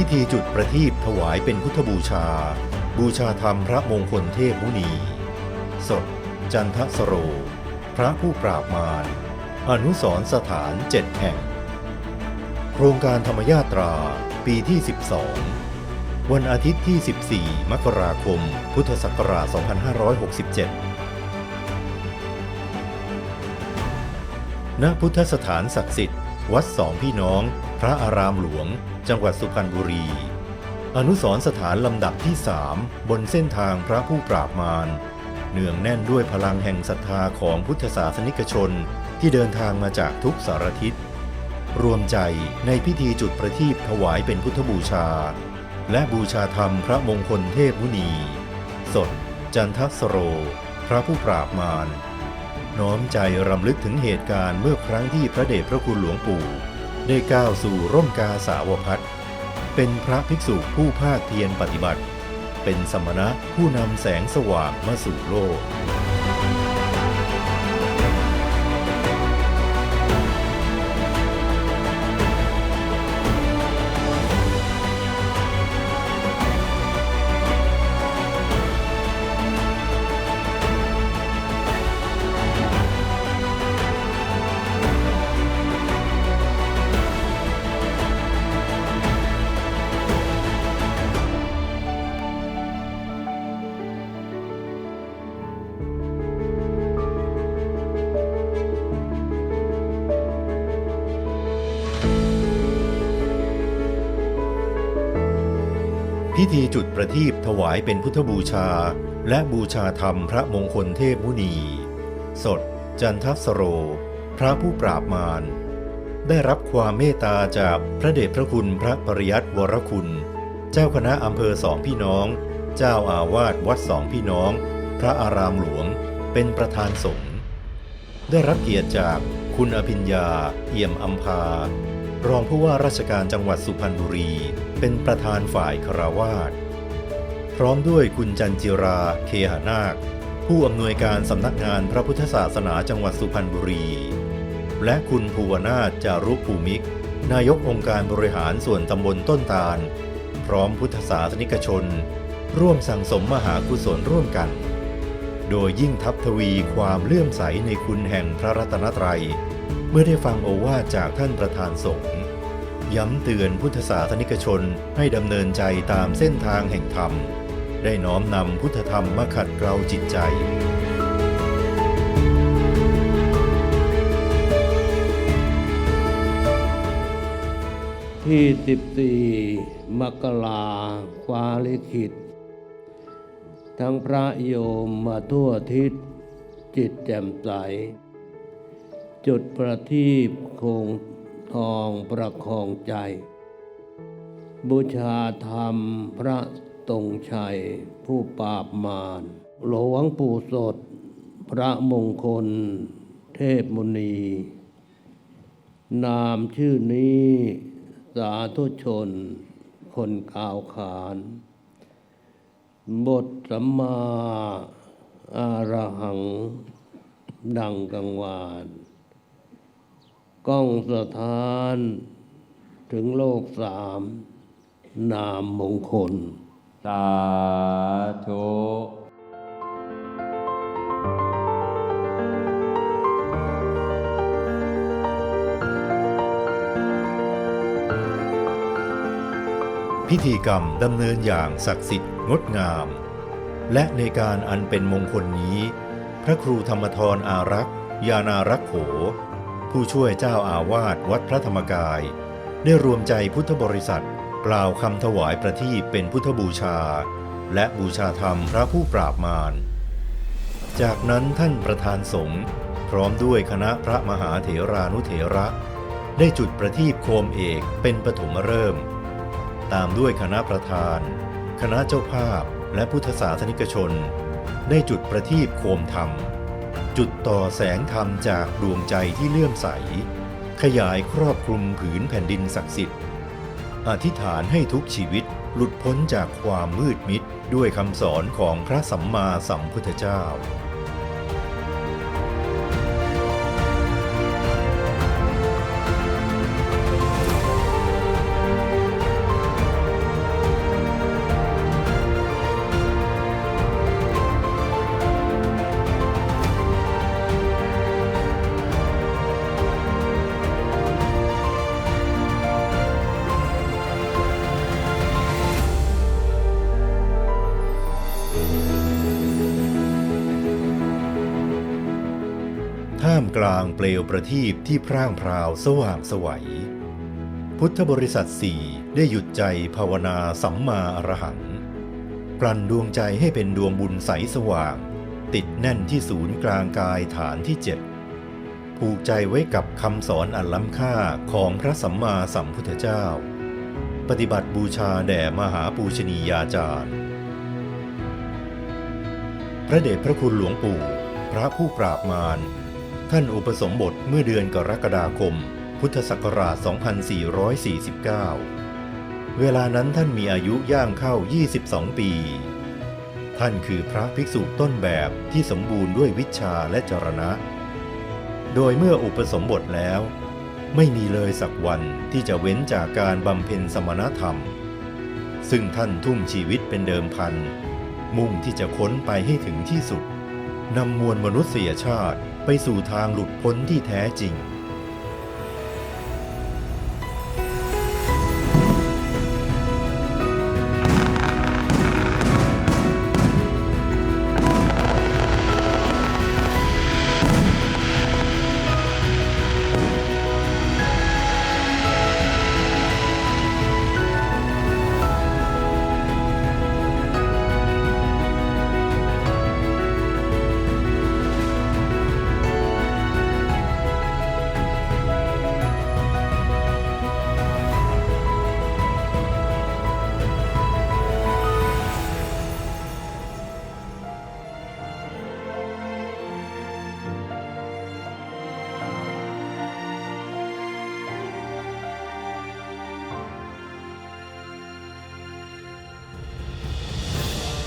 พิธีจุดประทีปถวายเป็นพุทธบูชา บูชาธรรมพระมงคลเทพมุนี สด จันทสโร พระผู้ปราบมาร อนุสรสถานเจ็ดแห่ง โครงการธรรมยาตราปีที่ 12 วันอาทิตย์ที่ 14 มกราคม พุทธศักราช 2567 ณ พุทธสถานศักดิ์สิทธิ์ วัดสองพี่น้อง พระอารามหลวง จังหวัดสุพรรณบุรี อนุสรณ์สถานลำดับที่สามบนเส้นทางพระผู้ปราบมารเนื่องแน่นด้วยพลังแห่งศรัทธาของพุทธศาสนิกชนที่เดินทางมาจากทุกสารทิศ รวมใจในพิธีจุดประทีปถวายเป็นพุทธบูชา และบูชาธรรมพระมงคลเทพมุนี สด จันทสโร พระผู้ปราบมารน้อมใจรำลึกถึงเหตุการณ์เมื่อครั้งที่พระเดชพระคุณหลวงปู่ ได้ก้าวสู่ร่มกาสาวพัฒน์เป็นพระภิกษุผู้ภาคเพียรปฏิบัติ เป็นสมณะผู้นำแสงสว่างมาสู่โลก พิธีจุดประทีปถวายเป็นพุทธบูชา และบูชาธรรมพระมงคลเทพมุนี สด จันทสโร พระผู้ปราบมาร ได้รับความเมตตาจากพระเดชพระคุณพระปริยัติวรคุณ เจ้าคณะอำเภอสองพี่น้อง เจ้าอาวาสวัดสองพี่น้อง พระอารามหลวง เป็นประธานสงฆ์ได้รับเกียรติจากคุณอภิญญา เอี่ยมอัมพา รองผู้ว่าราชการจังหวัดสุพรรณบุรี เป็นประธานฝ่ายคารวาสพร้อมด้วยคุณจันจิราเคหานาค ผู้อำนวยการสำนักงานพระพุทธศาสนาจังหวัดสุพรรณบุรี และคุณภูวนาถจารุภูมิก นายกองค์การบริหารส่วนตำบลต้นตาล พร้อมพุทธศาสนิกชน ร่วมสั่งสมมหากุศลร่วมกัน โดยยิ่งทับทวีความเลื่อมใสในคุณแห่งพระรัตนตรัย เมื่อได้ฟังโอวาทจากท่านประธานสงฆ์ย้ำเตือนพุทธศาสนิกชนให้ดำเนินใจตามเส้นทางแห่งธรรม ได้น้อมนำพุทธธรรมมาขัดเกลาจิตใจที่ 14 มกราฟ้าลิขิต ทั้งพระโยมมาทั่วทิศจิตแจ่มใส จุดประทีปคงทองประคองใจ บูชาธรรมพระตรงชัย ผู้ปราบมารหลวงปู่สด พระมงคล เทพมุนี นามชื่อนี้สาธุชน คนกล่าวขาน บทสัมมาอารหัง ดังกังวาน ก้องสถาน ถึงโลกสาม นามมงคล สาธุพิธีกรรมดำเนินอย่างศักดิ์สิทธิ์งดงาม และในการอันเป็นมงคลนี้ พระครูธรรมทรอารักษ์ ยานารักษ์โข ผู้ช่วยเจ้าอาวาสวัดพระธรรมกาย ได้รวมใจพุทธบริษัท กล่าวคำถวายประทีปเป็นพุทธบูชา และบูชาธรรมพระผู้ปราบมาร จากนั้นท่านประธานสงฆ์พร้อมด้วยคณะพระมหาเถรานุเถระ ได้จุดประทีปโคมเอกเป็นปฐมฤกษ์ตามด้วยคณะประธาน คณะเจ้าภาพและพุทธศาสนิกชน ได้จุดประทีปโคมธรรม จุดต่อแสงธรรมจากดวงใจที่เลื่อมใส ขยายครอบคลุมผืนแผ่นดินศักดิ์สิทธิ์อธิษฐานให้ทุกชีวิตหลุดพ้นจากความมืดมิดด้วยคำสอนของพระสัมมาสัมพุทธเจ้า กลางเปลวประทีปที่พร่างพราวสว่างสวัย พุทธบริษัทสี่ได้หยุดใจภาวนาสัมมาอรหังกลั่นดวงใจให้เป็นดวงบุญใสสว่าง ติดแน่นที่ศูนย์กลางกายฐานที่เจ็ดผูกใจไว้กับคำสอนอันล้ำค่าของพระสัมมาสัมพุทธเจ้า ปฏิบัติบูชาแด่มหาปูชนียาจารย์ พระเดชพระคุณหลวงปู่ พระผู้ปราบมาร ท่านอุปสมบทเมื่อเดือนกรกฎาคม พุทธศักราช 2449 เวลานั้นท่านมีอายุย่างเข้า 22 ปี ท่านคือพระภิกษุต้นแบบที่สมบูรณ์ด้วยวิชาและจรณะ โดยเมื่ออุปสมบทแล้ว ไม่มีเลยสักวันที่จะเว้นจากการบำเพ็ญสมณธรรม ซึ่งท่านทุ่มชีวิตเป็นเดิมพัน มุ่งที่จะค้นไปให้ถึงที่สุด นำมวลมนุษยชาติไปสู่ทางหลุดพ้นที่แท้จริง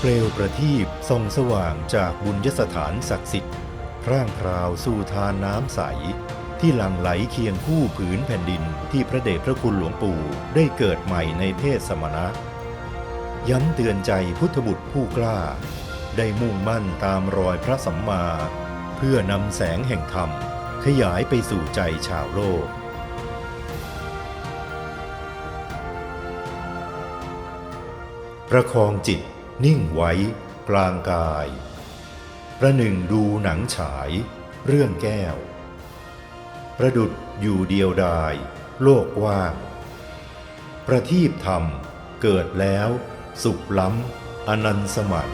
เปลวประทีปส่องสว่างจากบุญยสถานศักดิ์สิทธิ์พร่างพราวสู่ทานน้ำใส ที่หลั่งไหลเคียงคู่ผืนแผ่นดินที่พระเดชพระคุณหลวงปู่ได้เกิดใหม่ในเพศสมณะ ย้ำเตือนใจพุทธบุตรผู้กล้า ได้มุ่งมั่นตามรอยพระสัมมา เพื่อนำแสงแห่งธรรม ขยายไปสู่ใจชาวโลกประคองจิต นิ่งไว้กลางกาย ประหนึ่งดูหนังฉาย เรื่องแก้ว ประดุดอยู่เดียวดาย โลกว่าง ประทีปธรรมเกิดแล้ว สุขล้ำอนันต์สมัย